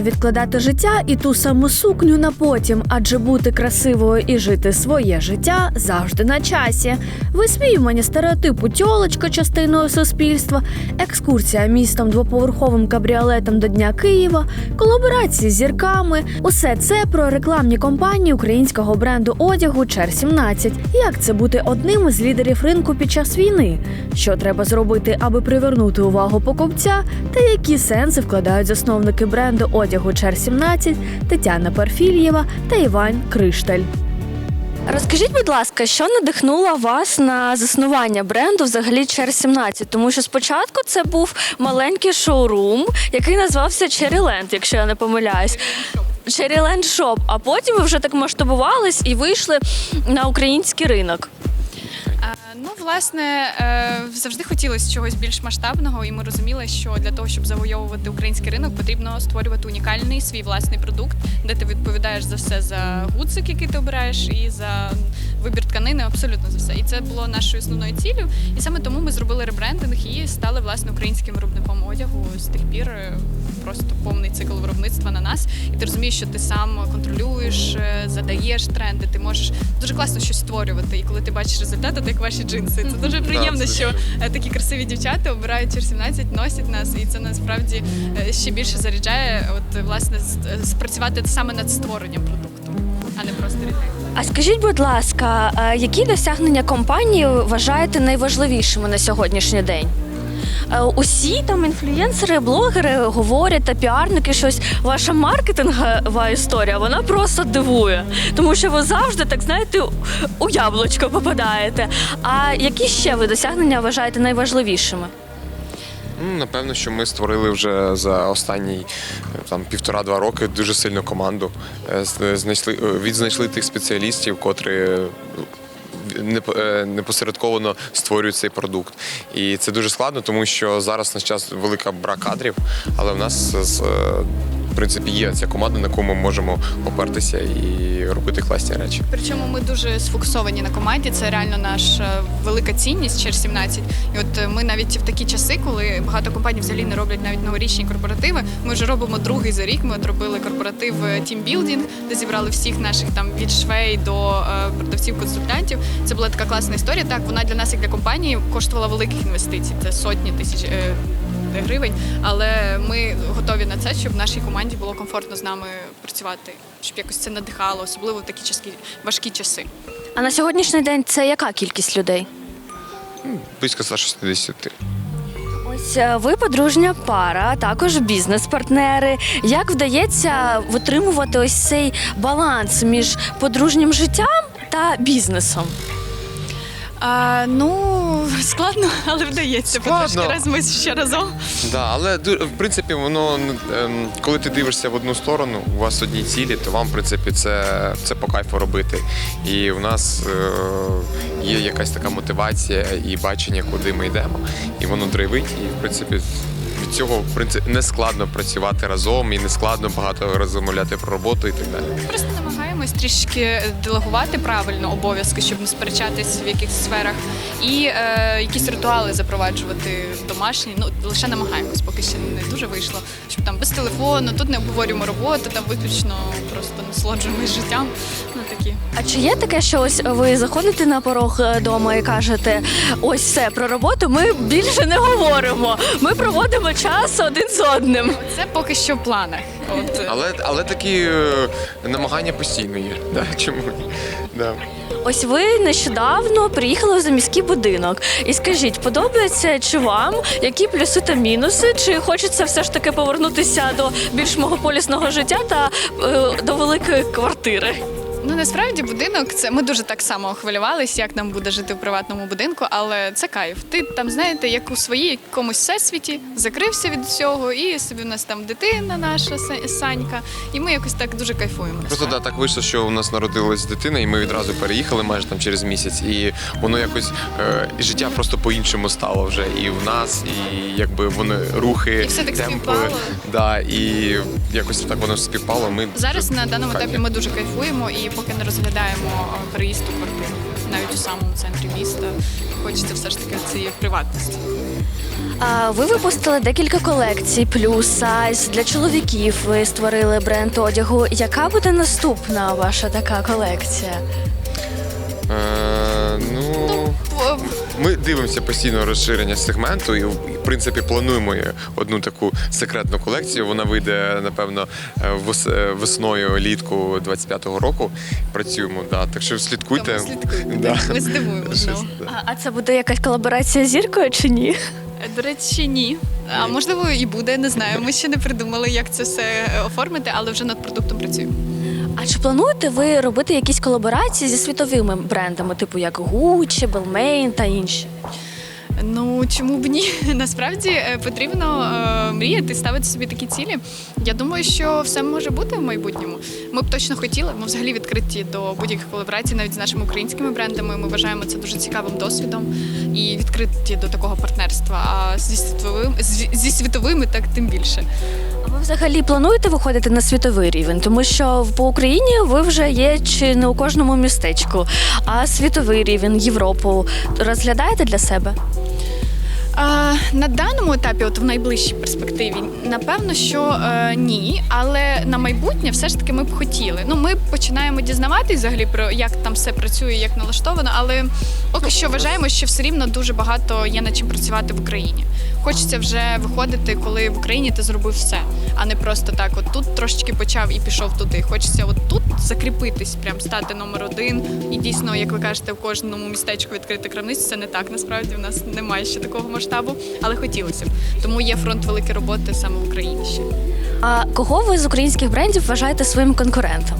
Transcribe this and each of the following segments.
Варто відкладати життя і ту саму сукню на потім, адже бути красивою і жити своє життя завжди на часі. Висміювання стереотипу тьолочка частиною суспільства, екскурсія містом двоповерховим кабріолетом до Дня Києва, колаборації з зірками усе це про рекламні кампанії українського бренду одягу Чер 17 Як це бути одним із лідерів ринку під час війни? Що треба зробити, аби привернути увагу покупця? Та які сенси вкладають засновники бренду одягу Чер 17 Тетяна Парфільєва та Іван Кришталь. Розкажіть, будь ласка, що надихнуло вас на заснування бренду взагалі Чер 17? Тому що спочатку це був маленький шоурум, який назвався Cherryland, якщо я не помиляюсь. Cherryland Shop, а потім ви вже так масштабувались і вийшли на український ринок. Е, Ну, власне, е, завжди хотілося чогось більш масштабного, і ми розуміли, що для того, щоб завойовувати український ринок, потрібно створювати унікальний свій власний продукт, де ти відповідаєш за все за гудзик, який ти обираєш, і за вибір тканини, абсолютно за все. І це було нашою основною ціллю. І саме тому ми зробили ребрендинг і стали власне українським виробником одягу. З тих пір е, просто повний цикл виробництва на нас. І ти розумієш, що ти сам контролюєш, задаєш тренди, ти можеш дуже класно щось створювати. І коли ти бачиш результати, так як ваші джинси, це дуже приємно, що е, такі красиві дівчата обирають чер 17, носять нас, і це насправді е, ще більше заряджає. От власне спрацювати саме над створенням продукту, а не просто рітейл. А скажіть, будь ласка, які досягнення компанії вважаєте найважливішими на сьогоднішній день? Е, Усі там інфлюєнсери, блогери говорять та піарники щось. Ваша маркетингова історія вона просто дивує, тому що ви завжди так знаєте у яблучко попадаєте. А які ще ви досягнення вважаєте найважливішими? Ну, Напевно, що ми створили вже за останні там півтора-два роки дуже сильну команду. Е, Знайшли е, відзнайшли тих спеціалістів, котрі непосередковано створюють цей продукт. І це дуже складно, тому що зараз на час велика брак кадрів, але в нас з- е, в принципі є ця команда, на яку ми можемо опертися і робити класні речі. Причому ми дуже сфокусовані на команді. Це реально наша велика цінність чер 17. І от е, ми навіть в такі часи, коли багато компаній взагалі не роблять навіть новорічні корпоративи. Ми вже робимо другий за рік. Ми от робили корпоратив е, тімбілдінг, де зібрали всіх наших там від швей до е, продавців-консультантів. Це була така класна історія. Так, вона для нас, як для компанії, коштувала великих інвестицій. Це сотні тисяч. Гривень, але ми готові на це, щоб в нашій команді було комфортно з нами працювати, щоб якось це надихало, особливо в такі часки, важкі часи. А на сьогоднішній день це яка кількість людей? Близько 160. Ось е, ви подружня пара, також бізнес-партнери. Як вдається витримувати ось цей баланс між подружнім життям та бізнесом? А, ну складно, але вдається. Складно. Потрошки раз ми ще разом. Да, але в принципі, воно ем, коли ти дивишся в одну сторону, у вас одні цілі, то вам в принципі це, це по кайфу робити. І в нас е, є якась така мотивація і бачення, куди ми йдемо. І воно драйвить. І в принципі від цього в принципі не складно працювати разом і не складно багато розмовляти про роботу і так далі. Просто намагаємось трішки делегувати правильно обов'язки, щоб не сперечатись в якихось сферах, і е, якісь ритуали запроваджувати домашні. Ну лише намагаємось, поки ще не дуже вийшло. Щоб там без телефону, тут не обговорюємо роботу, там виключно просто насолоджуємось життям. Ну такі. А чи є таке, що ось ви заходите на порог вдома і кажете, ось все про роботу ми більше не говоримо. Ми проводимо час один з одним. Це поки що в планах. От е, Але, але такі е, намагання постійно є. Да, чому ні? Да. Ось ви нещодавно приїхали за міський будинок. І скажіть, подобається чи вам які плюси та мінуси? Чи хочеться все ж таки повернутися до більш мегаполісного життя та е, до великої квартири? Ну насправді будинок це ми дуже так само хвилювалися, як нам буде жити в приватному будинку, але це кайф. Ти там знаєте, як у своїй якомусь всесвіті закрився від всього, і собі у нас там дитина наша Санька, і ми якось так дуже кайфуємо. Просто да, так вийшло, що у нас народилась дитина, і ми відразу переїхали майже там через місяць. І воно якось е, життя просто по-іншому стало вже і в нас, і якби вони рухи, І все так темпи. співпало. Да, і якось так воно співпало. Ми Зараз на даному етапі ми дуже кайфуємо і поки не розглядаємо е, переїзд у квартиру. навіть у самому центрі міста. Хочеться все ж таки цієї приватності. А ви випустили декілька колекцій, плюс сайз для чоловіків. Ви створили бренд одягу. Яка буде наступна ваша така колекція? Е, ну, ми дивимося постійно розширення сегменту і, в принципі, плануємо одну таку секретну колекцію. Вона вийде, напевно, е, е, весною літку 25-го року. Працюємо, да. так що слідкуйте. Тому слідкуйте. Да. Ми здивуємо Щось, да. А, а це буде якась колаборація з зіркою чи ні? До речі, ні. А можливо і буде, не знаю. Ми ще не придумали, як це все е, оформити, але вже над продуктом працюємо. А чи плануєте ви робити якісь колаборації зі світовими брендами, типу як Gucci, Balmain та інші? Ну чому б ні? Насправді е, потрібно е, мріяти, ставити собі такі цілі. Я думаю, що все може бути в майбутньому. Ми б точно хотіли. Ми взагалі відкриті до будь-яких колаборацій, навіть з нашими українськими брендами. Ми вважаємо це дуже цікавим досвідом і відкриті до такого партнерства. А зі світовим зі, зі світовими, так тим більше. А ви взагалі плануєте виходити на світовий рівень? Тому що по Україні ви вже є чи не у кожному містечку, а світовий рівень, Європу розглядаєте для себе? А, на даному етапі, от в найближчій перспективі, напевно, що е, ні, але на майбутнє все ж таки ми б хотіли. Ну, ми починаємо дізнаватись взагалі про як там все працює, як налаштовано, але поки що вважаємо, що все рівно дуже багато є над чим працювати в Україні. Хочеться вже виходити, коли в Україні ти зробив все, а не просто так. От тут трошечки почав і пішов туди. Хочеться от тут закріпитись, прям стати номер один. І дійсно, як ви кажете, в кожному містечку відкрити крамницю. Це не так. Насправді в нас немає ще такого масштабу, але хотілося б. Тому є фронт великої роботи саме в Україні ще. А кого ви з українських брендів вважаєте своїм конкурентом?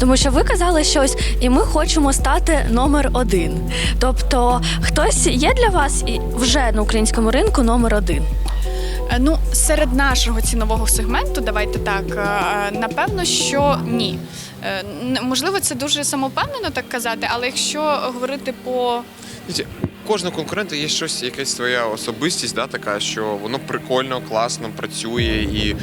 Тому що ви казали щось, і ми хочемо стати номер один. Тобто, хтось є для вас і вже на українському ринку номер один. Е, Ну, серед нашого цінового сегменту, давайте так, е, напевно, що ні. Е, Можливо, це дуже самовпевнено так казати, але якщо говорити по кожного конкурента є щось, якась своя особистість, да, така, що воно прикольно, класно працює. І, е,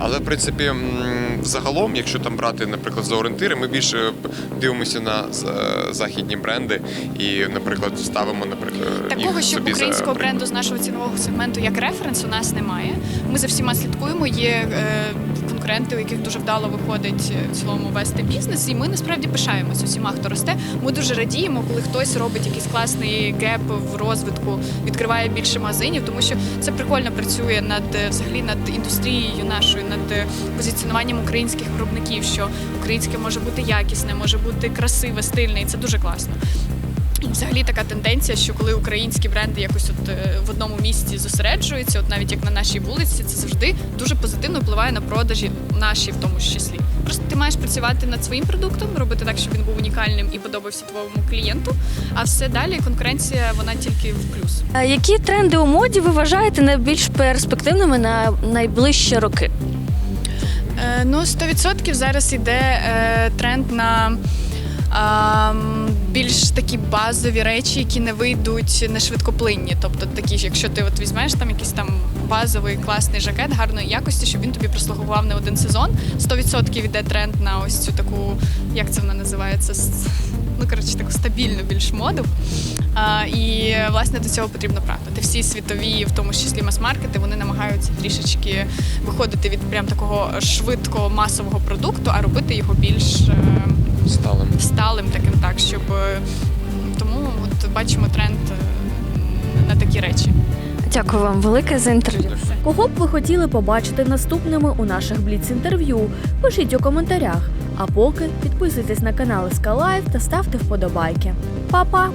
але, в принципі, м, загалом, якщо там брати, наприклад, за орієнтири, ми більше дивимося на е, західні бренди і, наприклад, ставимо, наприклад, Такого, їх щоб собі українського за... бренду з нашого цінового сегменту як референс у нас немає. Ми за всіма слідкуємо. Є е, конкуренти, у яких дуже вдало виходить е, в цілому вести бізнес, і ми насправді пишаємося усіма, хто росте. Ми дуже радіємо, коли хтось робить якийсь класний геп в розвитку, відкриває більше магазинів, тому що це прикольно працює над е, взагалі над індустрією нашою, над е, позиціонуванням українських виробників, що українське може бути якісне, може бути красиве, стильне, і це дуже класно. Взагалі така тенденція, що коли українські бренди якось от е, в одному місці зосереджуються, от навіть як на нашій вулиці, це завжди дуже позитивно впливає на продажі наші, в тому ж числі. Просто ти маєш працювати над своїм продуктом, робити так, щоб він був унікальним і подобався твоєму клієнту. А все далі конкуренція вона тільки в плюс. А які тренди у моді ви вважаєте найбільш перспективними на найближчі роки? Е, ну, 100% зараз іде е, тренд на більш такі базові речі, які не вийдуть не швидкоплинні. Тобто такі, ж, якщо ти от візьмеш там якийсь там базовий класний жакет гарної якості, щоб він тобі прослугував не один сезон. 100% іде тренд на ось цю таку, як це вона називається? Ну, коротше, таку стабільну більш моду. А, і власне до цього потрібно прагнути. Всі світові, в тому числі мас-маркети, вони намагаються трішечки виходити від прям такого швидкого масового продукту, а робити його більш е, сталим. сталим, таким так, щоб е, тому от бачимо тренд е, на такі речі. Дякую вам велике за інтерв'ю. Кого б ви хотіли побачити наступними у наших бліц-інтерв'ю? Пишіть у коментарях. А поки підписуйтесь на канал СК та ставте вподобайки. Па-па!